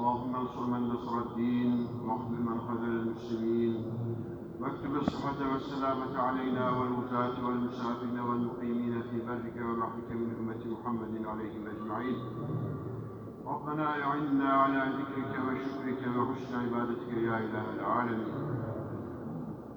اللهم انصر من نصر الدين واخذل من خذل المسلمين. واكتب الصحة والسلامة علينا والوفاة والمسافرين والمقيمين في برك وبحرك من أمة محمد عليهم أجمعين. ربنا أعنا على ذكرك وشكرك وحسن عبادتك يا إله العالمين.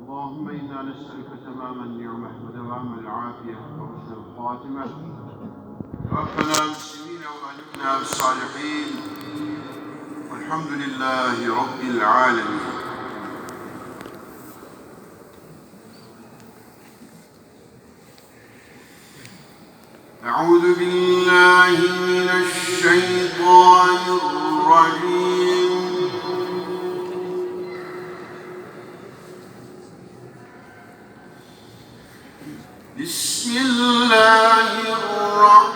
اللهم إنا نسألك تمام النعمة ودوام العافية وحسن الخاتمة. توفنا مسلمين وأهلنا بالصالحين والحمد لله رب العالمين. أعوذ بالله من الشيطان الرجيم. بسم الله الرحمن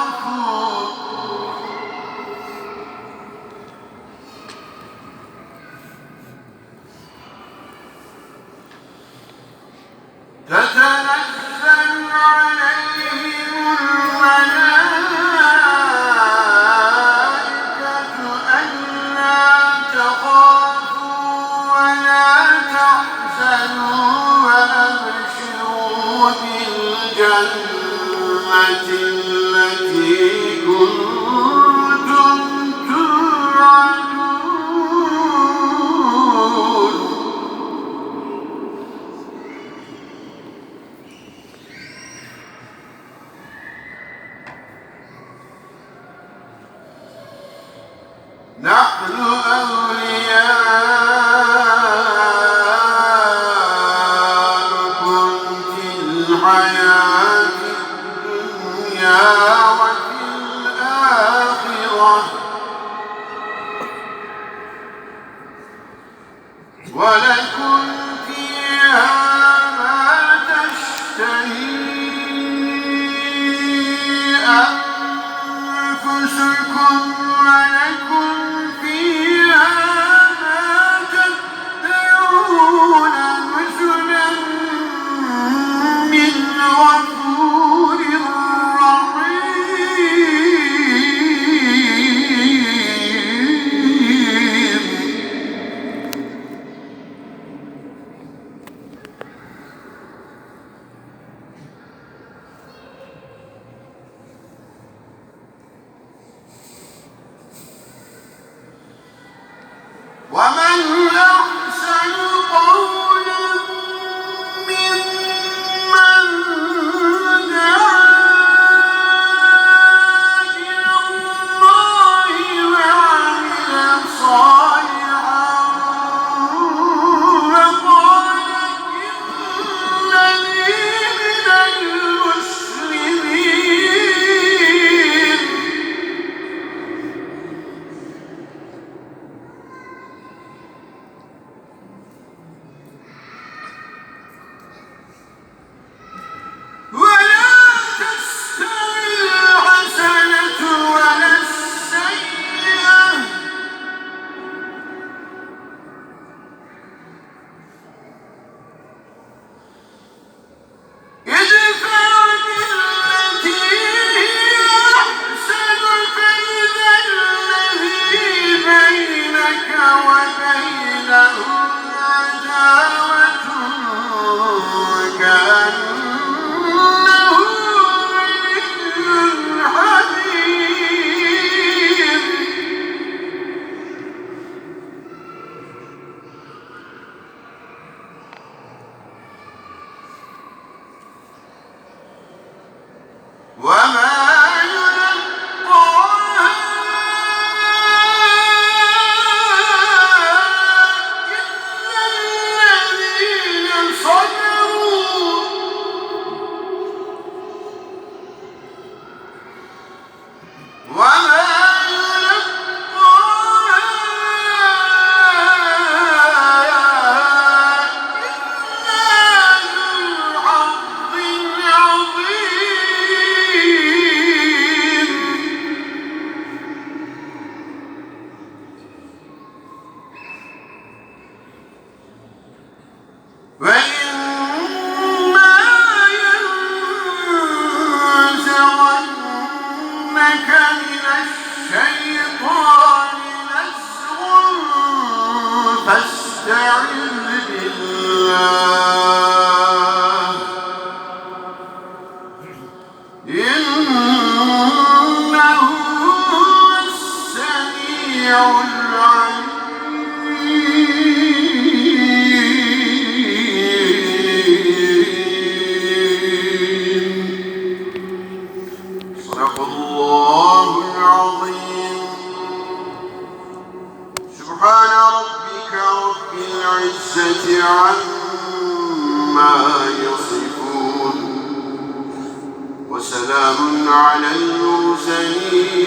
وسلام على المرسلين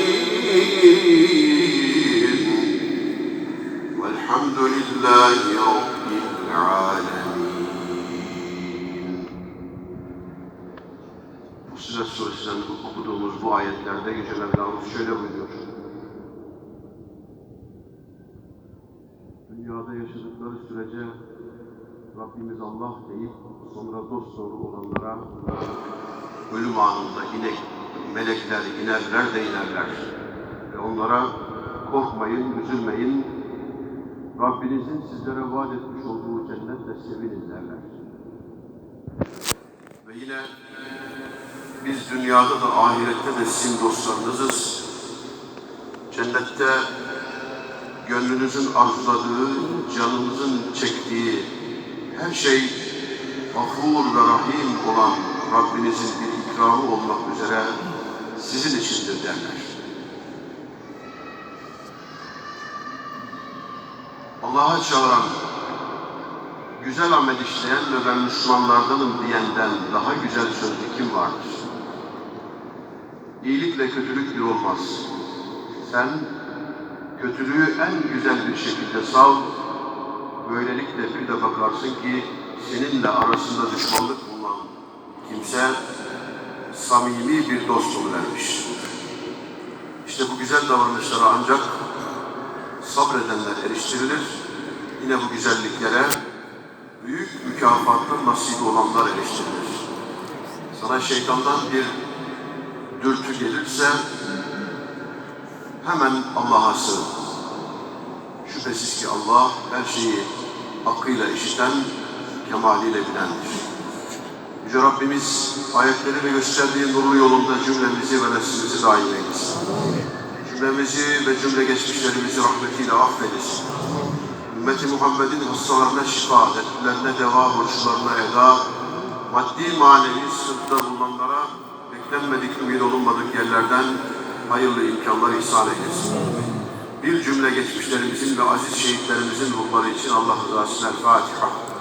والحمد لله رب العالمين Fussilet suresinden okuduğumuz bu ayetlerde Yüce Mevlamız şöyle buyuruyor. Dünyada yaşadıkları sürece Rabbimiz Allah deyip sonra dost doğru olanlara ölüm anında yine melekler inerler de inerler. Ve onlara korkmayın, üzülmeyin. Rabbinizin sizlere vaat etmiş olduğu cennetle sevinin derler. Ve yine biz dünyada da ahirette de sizin dostlarınızız. Cennette gönlünüzün arzuladığı, canınızın çektiği her şey gafur ve rahim olan Rabbinizin bir ikramı olmak üzere sizin içindir derler. Allah'a çağıran, güzel amel işleyen ve ben Müslümanlardanım diyenden daha güzel sözlü kim vardır? İyilikle kötülük bir olmaz. Sen kötülüğü en güzel bir şekilde sav, böylelikle bir de bakarsın ki seninle arasında düşmanlık bulunan kimse samimi bir dost oluvermiş. İşte bu güzel davranışlara ancak sabredenler eriştirilir. Yine bu güzelliklere büyük mükafatın nasibi olanlar eriştirilir. Sana şeytandan bir dürtü gelirse hemen Allah'a sığın. Şüphesiz ki Allah her şeyi hakkıyla işiten, kemaliyle bilendir. Yüce Rabbimiz ayetleriyle gösterdiği nurlu yolunda cümlemizi ve neslimizi daim eylesin. Cümlemizi ve cümle geçmişlerimizi rahmetiyle affedesin. Ümmeti Muhammed'in hastalarına şifa, dertlerine deva, borçlarına eda, maddi manevi sıkıntıda bulunanlara beklenmedik, ümit olunmadık yerlerden hayırlı imkanlar ihsan eylesin. Bir cümle geçmişlerimizin ve aziz şehitlerimizin ruhları için Allah rızası Fatiha.